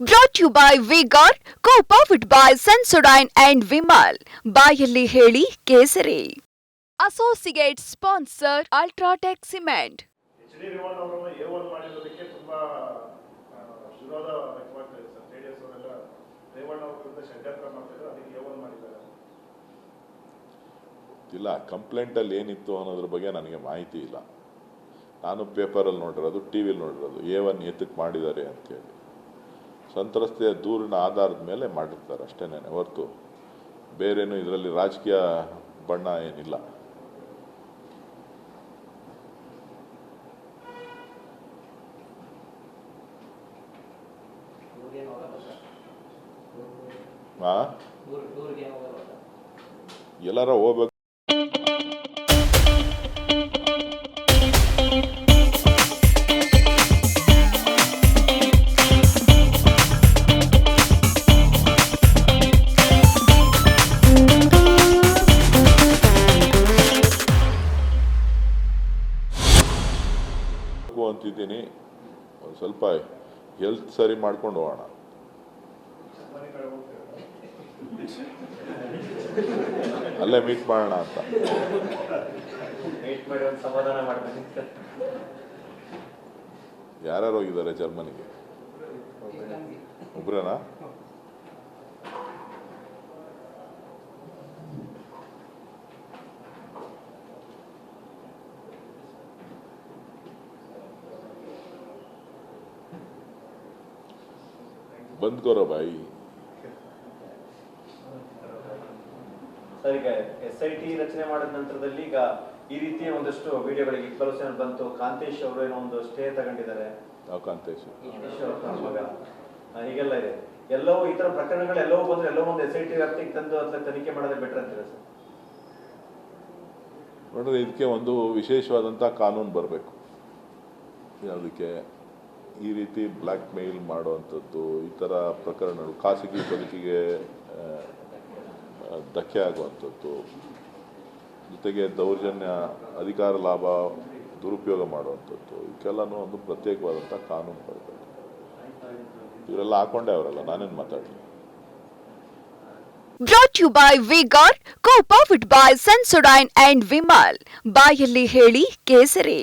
Brought you by vigour co powered by Sensodyne and Vimal ಬಾಯಲ್ಲಿ ಹೇಳಿ ಕೇಸರಿ. Associate sponsor UltraTech cement ಇಲ್ಲ ಕಂಪ್ಲೇಂಟಲ್ಲಿ ಏನಿತ್ತು ಅನ್ನೋದ್ರ ಬಗ್ಗೆ ನನಗೆ ಮಾಹಿತಿ ಇಲ್ಲ. ನಾನು ಪೇಪರಲ್ಲಿ ನೋಡಿರೋದು ಟಿ ವಿಲಿ ನೋಡಿರೋದು ಎ ಒನ್ ಎತ್ತಕ್ಕೆ ಮಾಡಿದ್ದಾರೆ ಅಂತೇಳಿ ಸಂತ್ರಸ್ತೆಯ ದೂರಿನ ಆಧಾರದ ಮೇಲೆ ಮಾಡಿರ್ತಾರೆ ಅಷ್ಟೇನೆ ಹೊರತು ಬೇರೇನು ಇದರಲ್ಲಿ ರಾಜಕೀಯ ಬಣ್ಣ ಏನಿಲ್ಲ. ಎಲ್ಲಾರ ಹೋಗ್ಬೇಕು. ಹೋಗ್ಬೇಕು ಅಂತಿದ್ದೀನಿ. ಒಂದು ಸ್ವಲ್ಪ ಹೆಲ್ತ್ ಸರಿ ಮಾಡ್ಕೊಂಡು ಹೋಗೋಣ. ಅಲ್ಲೇ ಮೀಟ್ ಮಾಡೋಣ ಅಂತ. ಯಾರ್ಯಾರು ಹೋಗಿದ್ದಾರೆ ಜರ್ಮನಿಗೆ? ಒಬ್ರೇನಾ ಬಂದ್ करो भाई ಸರ್ ಈಗ ಎಸ್ ಐ ಟಿ ರಚನೆ ಮಾಡಿದ ನಂತರದಲ್ಲಿ ಈಗ ಈ ರೀತಿಯ ಒಂದಷ್ಟು ವಿಡಿಯೋಗಳಿಗೆ ಇಕ್ಬಾಲ್ ಹುಸೇನ್ ಬಂತು. ಕಾಂತೇಶ್ ಅವರು ಏನೋ ಒಂದು ಸ್ಟೇ ತಗೊಂಡಿದ್ದಾರೆ. ನಾವು ಕಾಂತೇಶ್ ಹೀಗೆಲ್ಲ ಇದೆ. ಎಲ್ಲವೂ ಈ ತರ ಪ್ರಕರಣಗಳು ಎಲ್ಲವೂ ಬಂದ್ರೆ ಎಲ್ಲೋ ಒಂದು ಎಸ್ ಐ ಟಿ ವ್ಯಾಪ್ತಿಗೆ ತಂದು ಅಥವಾ ತನಿಖೆ ಮಾಡೋದೇ ಬೆಟರ್ ಅಂತೀರಾ ಸರ್? ನೋಡಿದ್ರೆ ಇದಕ್ಕೆ ಒಂದು ವಿಶೇಷವಾದಂಥ ಕಾನೂನು ಬರಬೇಕು. ಯಾವುದಕ್ಕೆ? ಈ ರೀತಿ ಬ್ಲ್ಯಾಕ್ ಮೇಲ್ ಮಾಡುವಂಥದ್ದು, ಈ ಥರ ಪ್ರಕರಣಗಳು, ಖಾಸಗಿ ಬದುಕಿಗೆ ಧಕ್ಕೆ ಆಗುವಂಥದ್ದು, ಜೊತೆಗೆ ದೌರ್ಜನ್ಯ, ಅಧಿಕಾರ ಲಾಭ, ದುರುಪಯೋಗ ಮಾಡುವಂಥದ್ದು, ಇದಕ್ಕೆಲ್ಲನೂ ಒಂದು ಪ್ರತ್ಯೇಕವಾದಂಥ ಕಾನೂನು ಬರಬೇಕು. ಇವರೆಲ್ಲ ಹಾಕೊಂಡೆ ಅವರೆಲ್ಲ, ನಾನೇನು ಮಾತಾಡಲಿ. Brought you by we got powered by Sensodyne and Vimal ಬಾಯಲ್ಲಿ ಹೇಳಿ ಕೇಸರಿ.